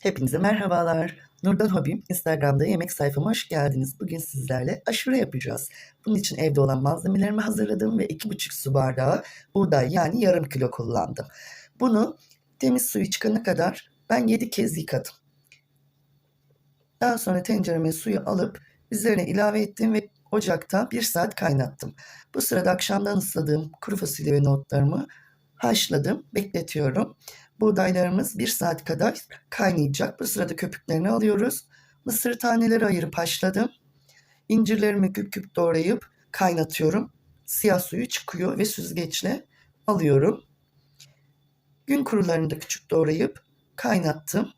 Hepinize merhabalar. Nurdan Hobim Instagram'da yemek sayfama hoş geldiniz. Bugün sizlerle aşure yapacağız. Bunun için evde olan malzemelerimi hazırladım ve 2,5 su bardağı buğday yani yarım kilo kullandım. Bunu temiz suyu çıkana kadar ben 7 kez yıkadım. Daha sonra tencereme suyu alıp üzerine ilave ettim ve ocakta 1 saat kaynattım. Bu sırada akşamdan ısladığım kuru fasulye ve nohutlarımı haşladım, bekletiyorum. Buğdaylarımız 1 saat kadar kaynayacak. Bu sırada köpüklerini alıyoruz. Mısır taneleri ayırıp haşladım. İncirlerimi küp küp doğrayıp kaynatıyorum. Siyah suyu çıkıyor ve süzgeçle alıyorum. Gün kurularını da küçük doğrayıp kaynattım.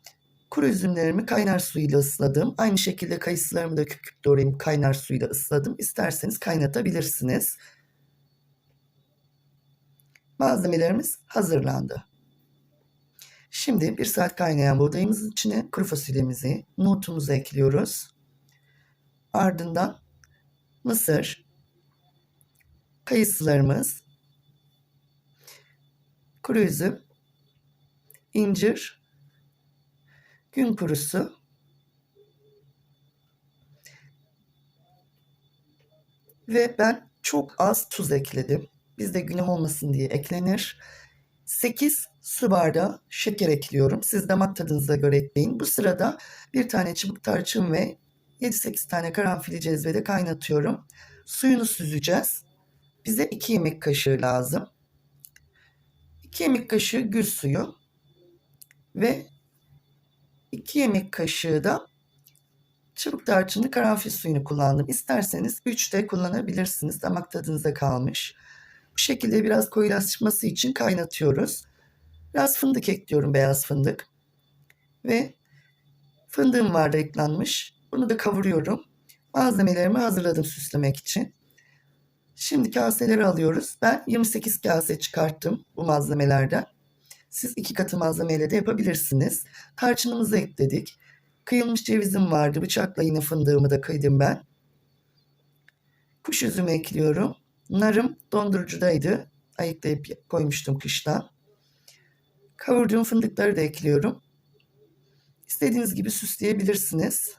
Kuru üzümlerimi kaynar suyla ısladım. Aynı şekilde kayısılarımı da küp küp doğrayıp kaynar suyla ısladım. İsterseniz kaynatabilirsiniz. Malzemelerimiz hazırlandı. Şimdi bir saat kaynayan buğdayımızın içine kuru fasulyemizi, nohutumuzu ekliyoruz. Ardından mısır, kayısılarımız, kuru üzüm, incir, gün kurusu, ve ben çok az tuz ekledim. Bizde günah olmasın diye eklenir. 8 su bardağı şeker ekliyorum. Siz damak tadınıza göre ekleyin. Bu sırada bir tane çubuk tarçın ve 7-8 tane karanfili cezvede kaynatıyorum. Suyunu süzeceğiz. Bize 2 yemek kaşığı lazım. 2 yemek kaşığı gül suyu ve 2 yemek kaşığı da çubuk tarçınlı karanfil suyunu kullandım. İsterseniz 3 de kullanabilirsiniz. Damak tadınıza kalmış. Bu şekilde biraz koyulaşması için kaynatıyoruz. Biraz fındık ekliyorum beyaz fındık. Ve fındığım var eklenmiş. Bunu da kavuruyorum. Malzemelerimi hazırladım süslemek için. Şimdi kaseleri alıyoruz. Ben 28 kase çıkarttım bu malzemelerden. Siz iki katı malzemeyle de yapabilirsiniz. Tarçınımızı ekledik. Kıyılmış cevizim vardı. Bıçakla yine fındığımı da kıydım ben. Kuş üzümü ekliyorum. Narım dondurucudaydı. Ayıklayıp koymuştum kıştan. Kavurduğum fındıkları da ekliyorum. İstediğiniz gibi süsleyebilirsiniz.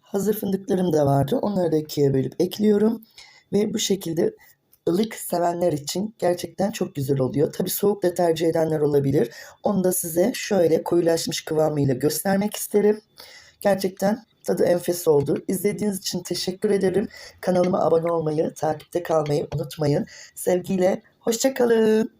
Hazır fındıklarım da vardı. Onları da ikiye bölüp ekliyorum. Ve bu şekilde ılık sevenler için gerçekten çok güzel oluyor. Tabi soğuk da tercih edenler olabilir. Onu da size şöyle koyulaşmış kıvamıyla göstermek isterim. Gerçekten tadı enfes oldu. İzlediğiniz için teşekkür ederim. Kanalıma abone olmayı, takipte kalmayı unutmayın. Sevgiyle, hoşçakalın.